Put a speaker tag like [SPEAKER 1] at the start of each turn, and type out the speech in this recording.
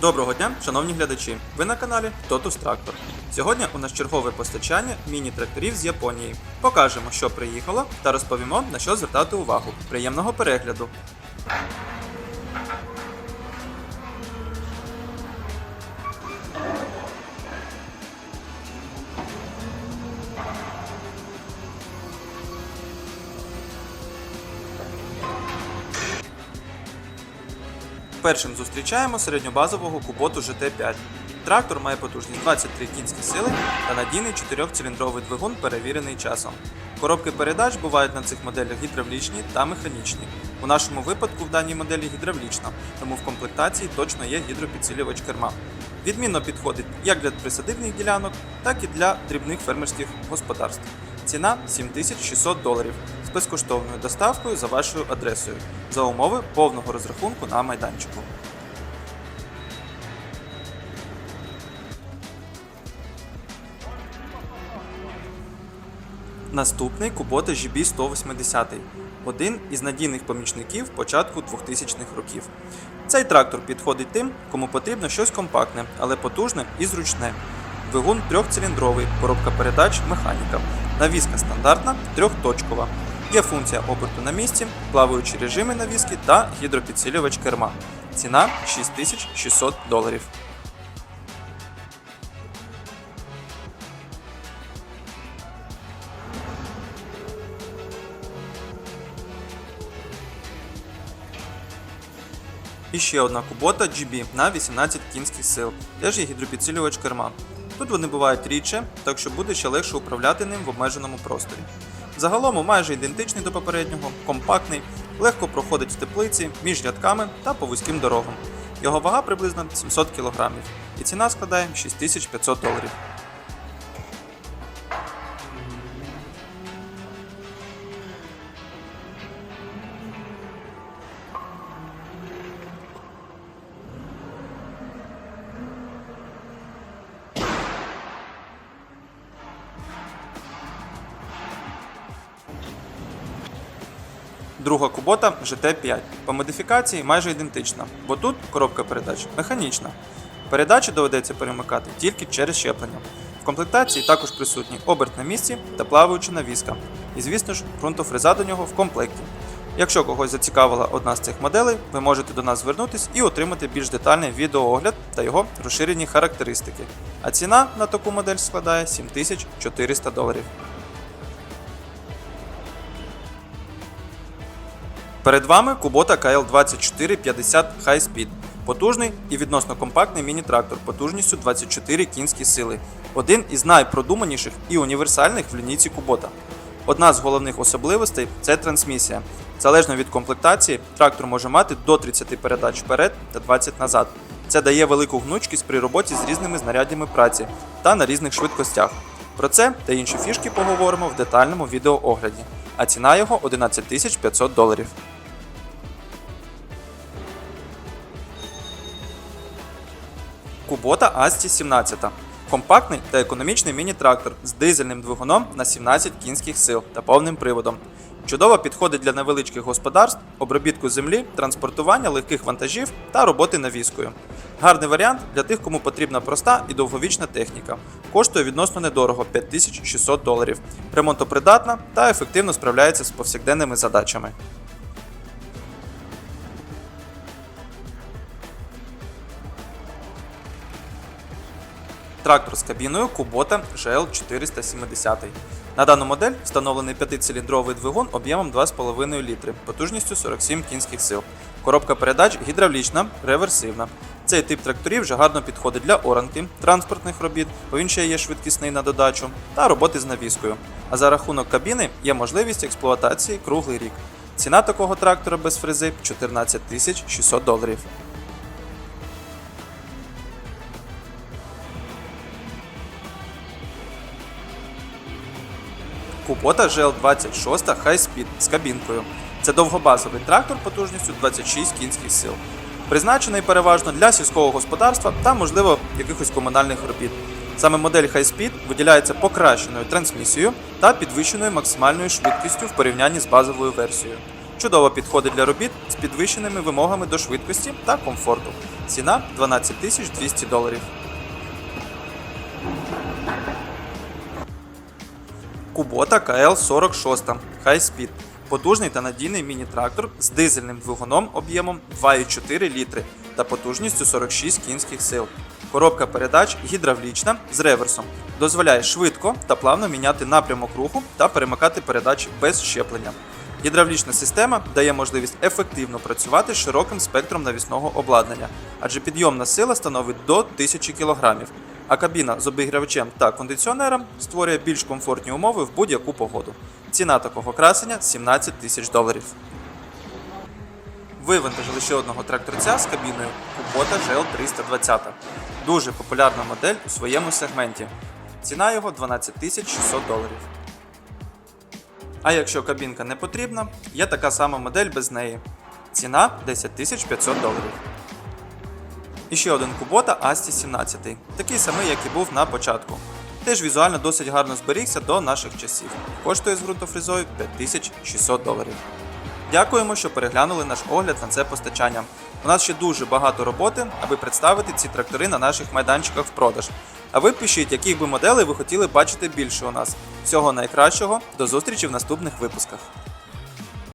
[SPEAKER 1] Доброго дня, шановні глядачі! Ви на каналі Totus Tractor. Сьогодні у нас чергове постачання міні-тракторів з Японії. Покажемо, що приїхало, та розповімо, на що звертати увагу. Приємного перегляду! Першим зустрічаємо середньобазового куботу GT5. Трактор має потужність 23 кінські сили та надійний 4-циліндровий двигун, перевірений часом. Коробки передач бувають на цих моделях гідравлічні та механічні. У нашому випадку в даній моделі гідравлічна, тому в комплектації точно є гідропідсилювач керма. Відмінно підходить як для присадибних ділянок, так і для дрібних фермерських господарств. Ціна 7600 доларів безкоштовною доставкою за вашою адресою за умови повного розрахунку на майданчику. Наступний Kubota GB 180 один із надійних помічників початку 2000-х років. Цей трактор підходить тим, кому потрібно щось компактне, але потужне і зручне. Двигун трьохциліндровий, коробка передач механіка. Навіска стандартна, трьохточкова. Є функція оберту на місці, плаваючі режими навіски та гідропідсилювач керма. Ціна 6600 доларів. І ще одна кубота GB на 18 кінських сил, теж є гідропідсилювач керма. Тут вони бувають рідше, так що буде ще легше управляти ним в обмеженому просторі. Загалом майже ідентичний до попереднього, компактний, легко проходить в теплиці, між рядками та по вузьким дорогам. Його вага приблизно 700 кг і ціна складає 6500 доларів. Друга кубота GT5. По модифікації майже ідентична, бо тут коробка передач механічна. Передачі доведеться перемикати тільки через щеплення. В комплектації також присутні оберт на місці та плаваюча навіска. І, звісно ж, ґрунтофреза до нього в комплекті. Якщо когось зацікавила одна з цих моделей, ви можете до нас звернутись і отримати більш детальний відеоогляд та його розширені характеристики. А ціна на таку модель складає 7400 доларів. Перед вами Kubota KL2450 High Speed. Потужний і відносно компактний міні-трактор потужністю 24 кінські сили. Один із найпродуманіших і універсальних в лінійці Kubota. Одна з головних особливостей це трансмісія. Залежно від комплектації, трактор може мати до 30 передач вперед та 20 назад. Це дає велику гнучкість при роботі з різними знаряддями праці та на різних швидкостях. Про це та інші фішки поговоримо в детальному відеоогляді, а ціна його 11 500 доларів. Kubota Asti 17. Компактний та економічний міні-трактор з дизельним двигуном на 17 кінських сил та повним приводом. Чудово підходить для невеличких господарств, обробітку землі, транспортування легких вантажів та роботи навіскою. Гарний варіант для тих, кому потрібна проста і довговічна техніка. Коштує відносно недорого 5600 доларів. Ремонтопридатна та ефективно справляється з повсякденними задачами. Трактор з кабіною Kubota GL470. На дану модель встановлений 5-циліндровий двигун об'ємом 2,5 літри, потужністю 47 кінських сил. Коробка передач гідравлічна, реверсивна. Цей тип тракторів вже гарно підходить для оранки, транспортних робіт, бо він ще є швидкісний на додачу, та роботи з навіскою. А за рахунок кабіни є можливість експлуатації круглий рік. Ціна такого трактора без фрези 14 600 доларів. Kubota GL26 High Speed з кабінкою. Це довгобазовий трактор потужністю 26 кінських сил. Призначений переважно для сільського господарства та, можливо, якихось комунальних робіт. Саме модель High Speed виділяється покращеною трансмісією та підвищеною максимальною швидкістю в порівнянні з базовою версією. Чудово підходить для робіт з підвищеними вимогами до швидкості та комфорту. Ціна 12 200 доларів. Кубота КЛ-46 High Speed. Потужний та надійний міні-трактор з дизельним двигуном об'ємом 2,4 літри та потужністю 46 кінських сил. Коробка передач гідравлічна з реверсом. Дозволяє швидко та плавно міняти напрямок руху та перемикати передачі без щеплення. Гідравлічна система дає можливість ефективно працювати широким спектром навісного обладнання, адже підйомна сила становить до 1000 кг, а кабіна з обігрівачем та кондиціонером створює більш комфортні умови в будь-яку погоду. Ціна такого красення 17 тисяч доларів. Вивантажили ще одного тракторця з кабіною Kubota GL 320. Дуже популярна модель у своєму сегменті. Ціна його 12 600 доларів. А якщо кабінка не потрібна, є така сама модель без неї. Ціна 10 500 доларів. І ще один Kubota Asti 17, такий самий, як і був на початку. Теж візуально досить гарно зберігся до наших часів. Коштує з ґрунтофрізою 5600 доларів. Дякуємо, що переглянули наш огляд на це постачання. У нас ще дуже багато роботи, аби представити ці трактори на наших майданчиках в продаж. А ви пишіть, яких би моделей ви хотіли бачити більше у нас. Всього найкращого, до зустрічі в наступних випусках.